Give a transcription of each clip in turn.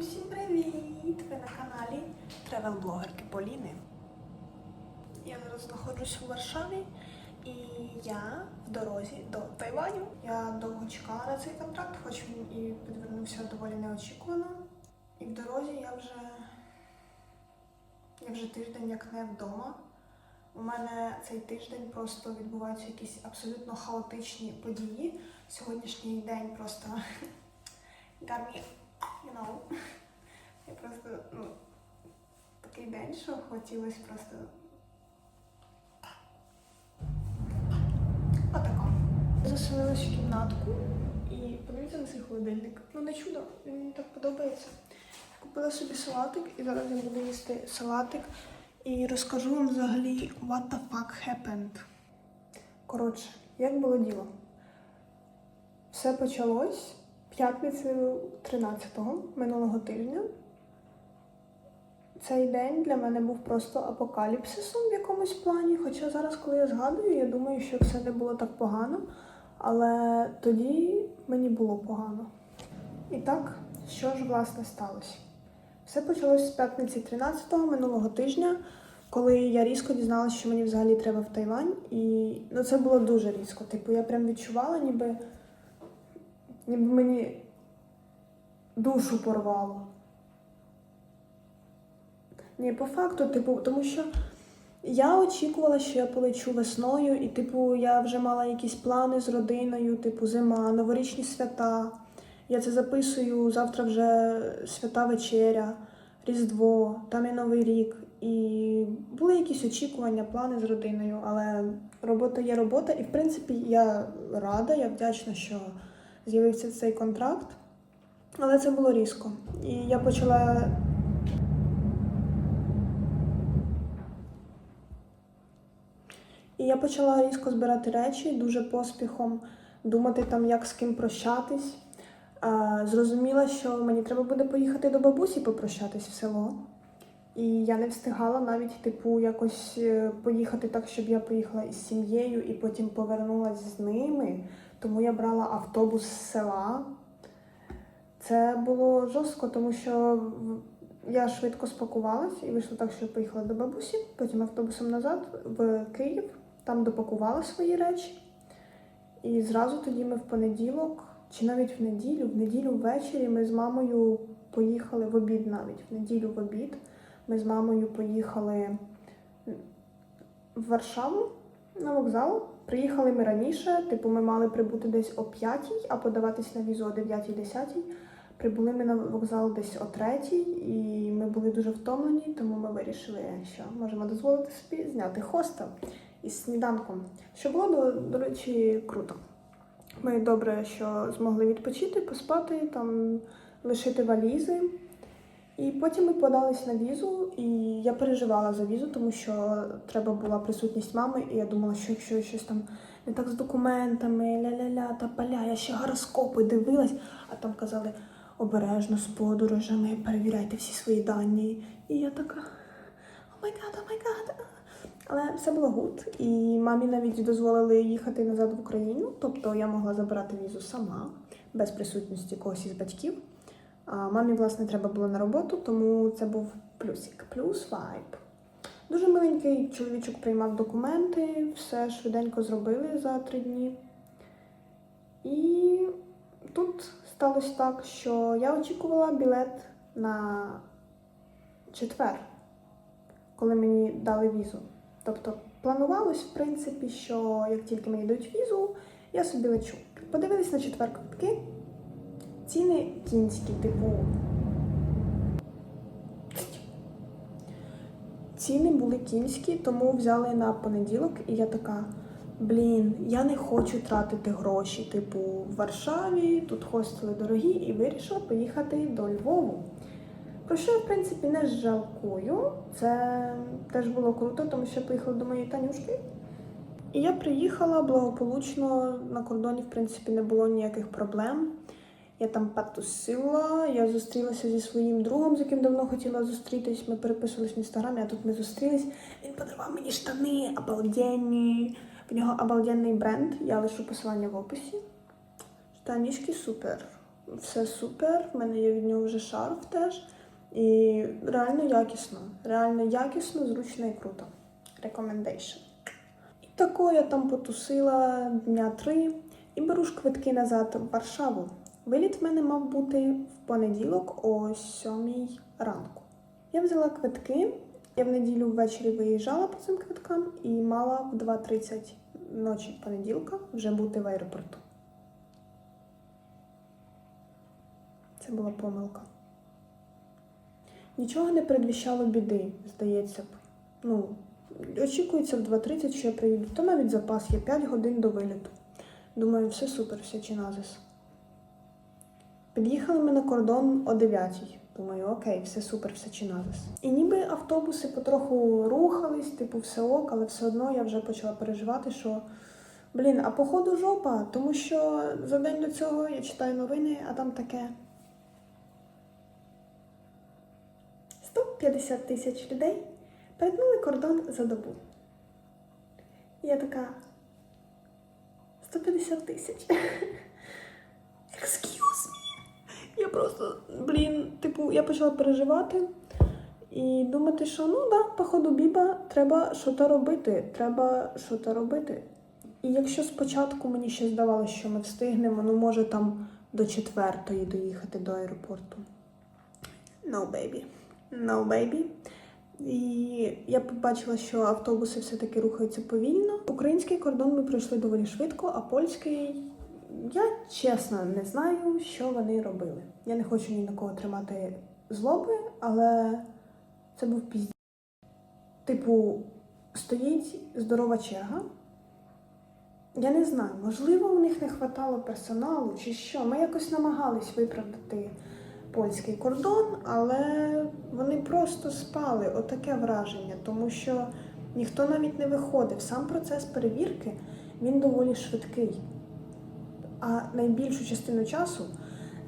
Усім привіт! Ви на каналі тревел-блогерки Поліни. Я зараз знаходжусь у Варшаві і я в дорозі до Тайваню. Я довго чекала на цей контракт, хоч він і підвернувся доволі неочікувано. І в дорозі я вже, я вже тиждень як не вдома. У мене цей тиждень просто відбуваються якісь абсолютно хаотичні події. Сьогоднішній день просто гарний you know. Я просто, ну, такий день, що хотілося просто. Отако. Заселилась в кімнатку і подивіться на цей холодильник. Ну не чудо, він мені так подобається. Купила собі салатик і зараз я буду їсти салатик і розкажу вам взагалі what the fuck happened. Коротше, як було діло? Все почалось п'ятницею 13-го минулого тижня. Цей день для мене був просто апокаліпсисом в якомусь плані. Хоча зараз, коли я згадую, я думаю, що все не було так погано, але тоді мені було погано. І так, що ж власне сталося? Все почалось з п'ятниці 13-го минулого тижня, коли я різко дізналася, що мені взагалі треба в Тайвань. І ну, це було дуже різко. Типу, я прям відчувала, ніби ніби мені душу порвало. Ні, по факту, типу, тому що я очікувала, що я полечу весною, і, типу, я вже мала якісь плани з родиною, типу, зима, новорічні свята. Я це записую завтра вже свята вечеря, Різдво, там і Новий рік. І були якісь очікування, плани з родиною, але робота є робота. І в принципі я рада, я вдячна, що з'явився цей контракт. Але це було різко. І я почала. І я почала різко збирати речі, дуже поспіхом думати там, як з ким прощатись. Зрозуміла, що мені треба буде поїхати до бабусі попрощатись в село. І я не встигала навіть, типу, якось е, поїхати так, щоб я поїхала із сім'єю і потім повернулася з ними. Тому я брала автобус з села. Це було жорстко, тому що я швидко спакувалась і вийшло так, що я поїхала до бабусі, потім автобусом назад в Київ, там допакувала свої речі. І зразу тоді ми в понеділок, чи навіть в неділю, в неділю ввечері ми з мамою поїхали в обід навіть, в неділю в обід. Ми з мамою поїхали в Варшаву на вокзал. Приїхали ми раніше, типу, ми мали прибути десь о 5, а подаватись на візу о 9-10. Прибули ми на вокзал десь о 3, і ми були дуже втомлені, тому ми вирішили, що можемо дозволити собі зняти хостел із сніданком. Що було, до, до речі, круто. Ми добре, що змогли відпочити, поспати, там лишити валізи. І потім ми подались на візу, і я переживала за візу, тому що треба була присутність мами, і я думала, що якщо щось там не так з документами, ля-ля-ля, та поля, я ще гороскопи дивилась, а там казали обережно з подорожами, перевіряйте всі свої дані. І я така, о май гад, о май гад. Але все було гуд. І мамі навіть дозволили їхати назад в Україну, тобто я могла забирати візу сама, без присутності когось із батьків. Мамі, власне, треба було на роботу, тому це був плюсик, плюс вайб. Дуже миленький чоловічок приймав документи, все швиденько зробили за три дні. І тут сталося так, що я очікувала білет на четвер, коли мені дали візу. Тобто планувалось, в принципі, що як тільки мені дають візу, я собі лечу. Подивились на четвер квитки. Ціни кінські, типу. Ціни були кінські, тому взяли на понеділок, і я така. Блін, я не хочу тратити гроші, типу, в Варшаві, тут хостели дорогі, і вирішила поїхати до Львову. Про що я, в принципі, не жалкую. Це теж було круто, тому що я поїхала до моєї Танюшки. І я приїхала благополучно на кордоні, в принципі, не було ніяких проблем. Я там потусила, я зустрілася зі своїм другом, з яким давно хотіла зустрітись. Ми переписувались в інстаграмі, а тут ми зустрілись. Він подарував мені штани обалденні. В нього обалденний бренд. Я лишу посилання в описі. Штанішки супер. все супер. В мене є від нього вже шарф теж. І реально якісно. Реально якісно, зручно і круто. Recommendation. І тако я там потусила дня три і беру ж квитки назад в Варшаву. Виліт в мене мав бути в понеділок о 7 ранку. Я взяла квитки. Я в неділю ввечері виїжджала по цим квиткам і мала в 2.30 ночі понеділка вже бути в аеропорту. Це була помилка. Нічого не передвіщало біди, здається б. Ну, очікується в 2.30, що я приїду. То навіть запас є 5 годин до виліту. Думаю, все супер, все чиназис. Під'їхали ми на кордон о 9. Думаю, окей, все супер, все чиназис. І ніби автобуси потроху рухались, типу, все ок, але все одно я вже почала переживати, що блін, а походу жопа, тому що за день до цього я читаю новини, а там таке. 150 тисяч людей перетнули кордон за добу. І я така. 150 тисяч. Просто, блін, типу, я почала переживати і думати, що ну да, походу біба, треба що-то робити. Треба що-то робити. І якщо спочатку мені ще здавалося, що ми встигнемо, ну може там до четвертої доїхати до аеропорту. No, baby. No, baby. І я побачила, що автобуси все-таки рухаються повільно. Український кордон ми пройшли доволі швидко, а польський я чесно не знаю, що вони робили. Я не хочу ні на кого тримати злоби, але це був пізд. Типу, стоїть здорова черга. Я не знаю, можливо, у них не вистачало персоналу чи що. Ми якось намагались виправдати польський кордон, але вони просто спали. Отаке враження, тому що ніхто навіть не виходив. Сам процес перевірки він доволі швидкий. А найбільшу частину часу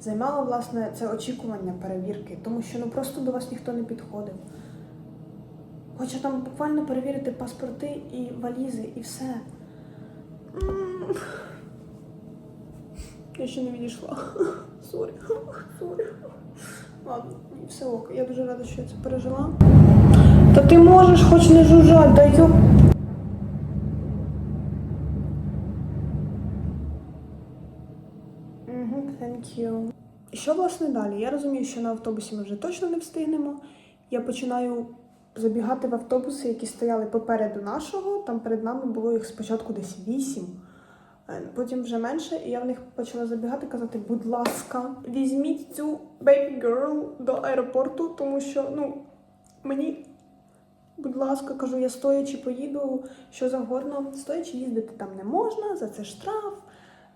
займало власне це очікування перевірки, тому що ну просто до вас ніхто не підходив. Хоча там буквально перевірити паспорти і валізи, і все. Я ще не відійшла. Сорі. Сорі. Ладно, все ок. Я дуже рада, що я це пережила. Та ти можеш хоч не жужжать, дай йоп. Thank you. Що власне далі? Я розумію, що на автобусі ми вже точно не встигнемо. Я починаю забігати в автобуси, які стояли попереду нашого. Там перед нами було їх спочатку десь вісім, е, потім вже менше, і я в них почала забігати, казати, будь ласка, візьміть цю baby girl до аеропорту, тому що ну, мені, будь ласка, кажу, я стоячи поїду, що завгодно. Стоячи їздити там не можна, за це штраф.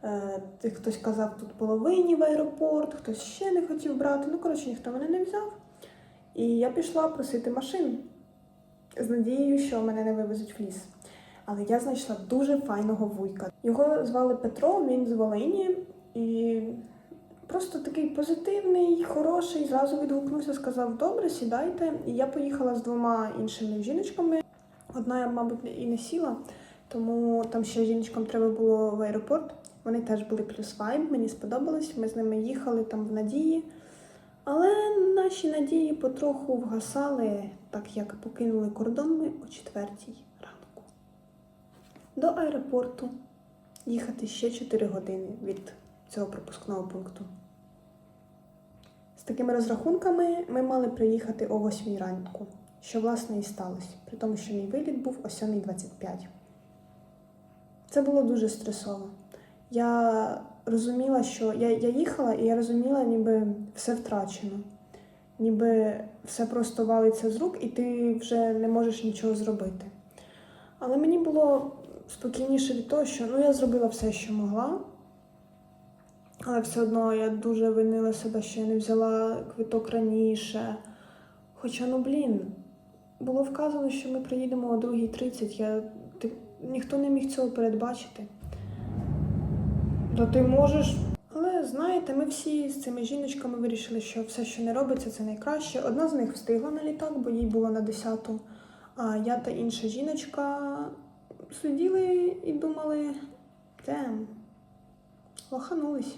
Е, Хтось казав тут половині в аеропорт, хтось ще не хотів брати. Ну, коротше, ніхто мене не взяв. І я пішла просити машин з надією, що мене не вивезуть в ліс. Але я знайшла дуже файного вуйка. Його звали Петро, він з Волині. І просто такий позитивний, хороший, зразу відгукнувся, сказав: Добре, сідайте. І я поїхала з двома іншими жіночками. Одна, мабуть, і не сіла, тому там ще жіночкам треба було в аеропорт. Вони теж були плюс вайб, мені сподобалось. Ми з ними їхали там в надії. Але наші надії потроху вгасали, так як покинули кордон ми о четвертій ранку. До аеропорту їхати ще 4 години від цього пропускного пункту. З такими розрахунками ми мали приїхати о 8 ранку, що власне і сталося, при тому, що мій виліт був о 7.25. Це було дуже стресово. Я розуміла, що я, я їхала, і я розуміла, ніби все втрачено. Ніби все просто валиться з рук, і ти вже не можеш нічого зробити. Але мені було спокійніше від того, що ну, я зробила все, що могла. Але все одно я дуже винила себе, що я не взяла квиток раніше. Хоча, ну блін, було вказано, що ми приїдемо о 2.30. Я, ніхто не міг цього передбачити. Та ти можеш. Але знаєте, ми всі з цими жіночками вирішили, що все, що не робиться, це найкраще. Одна з них встигла на літак, бо їй було на 10-ту. А я та інша жіночка сиділи і думали, тем, лоханулись.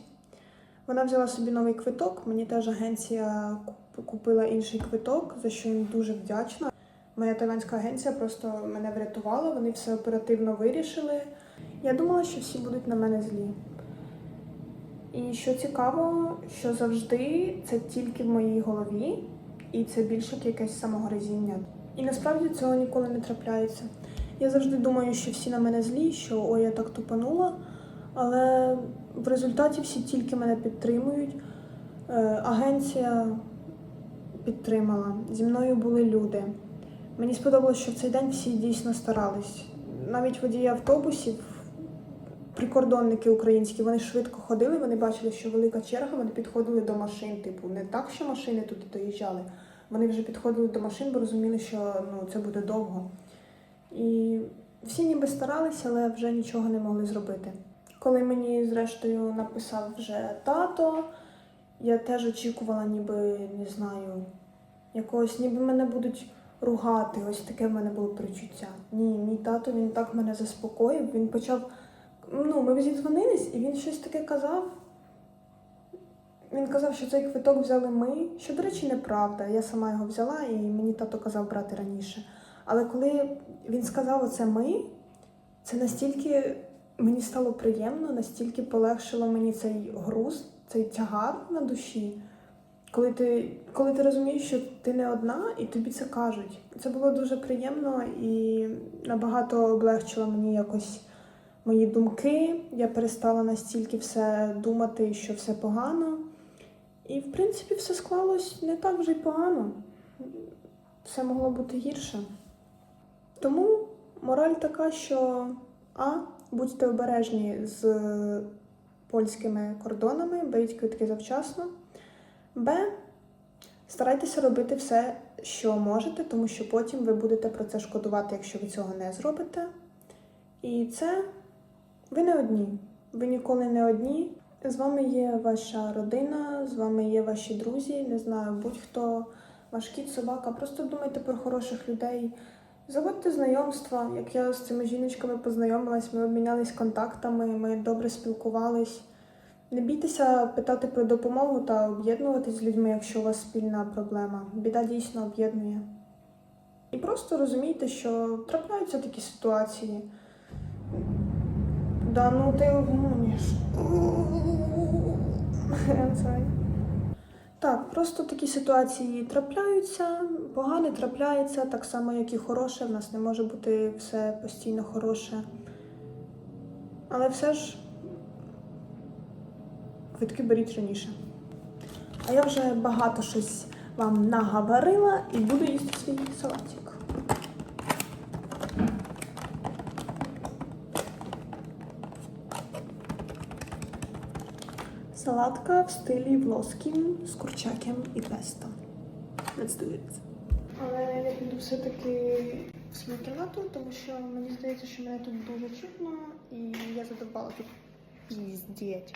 Вона взяла собі новий квиток. Мені теж агенція купила інший квиток, за що їм дуже вдячна. Моя тайванська агенція просто мене врятувала, вони все оперативно вирішили. Я думала, що всі будуть на мене злі. І що цікаво, що завжди це тільки в моїй голові, і це більше як якесь самогризіння. І насправді цього ніколи не трапляється. Я завжди думаю, що всі на мене злі, що ой, я так тупанула. Але в результаті всі тільки мене підтримують. Е, Агенція підтримала. Зі мною були люди. Мені сподобалось, що в цей день всі дійсно старались. Навіть водії автобусів, прикордонники українські, вони швидко ходили, вони бачили, що велика черга, вони підходили до машин. Типу, не так, що машини тут доїжджали. Вони вже підходили до машин, бо розуміли, що ну, це буде довго. І всі ніби старалися, але вже нічого не могли зробити. Коли мені, зрештою, написав вже тато, я теж очікувала, ніби не знаю, якогось, ніби мене будуть ругати. Ось таке в мене було перечуття. Ні, мій тато він так мене заспокоїв. Він почав. Ну, ми зідзвонились, і він щось таке казав. Він казав, що цей квиток взяли ми, що, до речі, неправда. Я сама його взяла, і мені тато казав брати раніше. Але коли він сказав оце ми, це настільки мені стало приємно, настільки полегшило мені цей груз, цей тягар на душі. Коли ти, коли ти розумієш, що ти не одна, і тобі це кажуть. Це було дуже приємно і набагато облегчило мені якось мої думки. Я перестала настільки все думати, що все погано. І, в принципі, все склалось не так вже й погано. Все могло бути гірше. Тому мораль така, що А. Будьте обережні з польськими кордонами, беріть квитки завчасно. Б. Старайтеся робити все, що можете, тому що потім ви будете про це шкодувати, якщо ви цього не зробите. І це ви не одні. Ви ніколи не одні. З вами є ваша родина, з вами є ваші друзі, не знаю, будь-хто, ваш кіт, собака. Просто думайте про хороших людей. Заводьте знайомства. Як я з цими жіночками познайомилась, ми обмінялись контактами, ми добре спілкувались. Не бійтеся питати про допомогу та об'єднуватись з людьми, якщо у вас спільна проблема. Біда дійсно об'єднує. І просто розумійте, що трапляються такі ситуації. Да ну ти гониш. Так, просто такі ситуації трапляються, погане трапляється, так само, як і хороше. В нас не може бути все постійно хороше. Але все ж квитки беріть раніше. А я вже багато щось вам наговорила і буду їсти свій салатик. Салатка в стилі влоскім з курчаком і песто. Let's do it. Але я піду все-таки в свою кімнату, тому що мені здається, що мене тут дуже чутно, і я задовбала тут піздіть.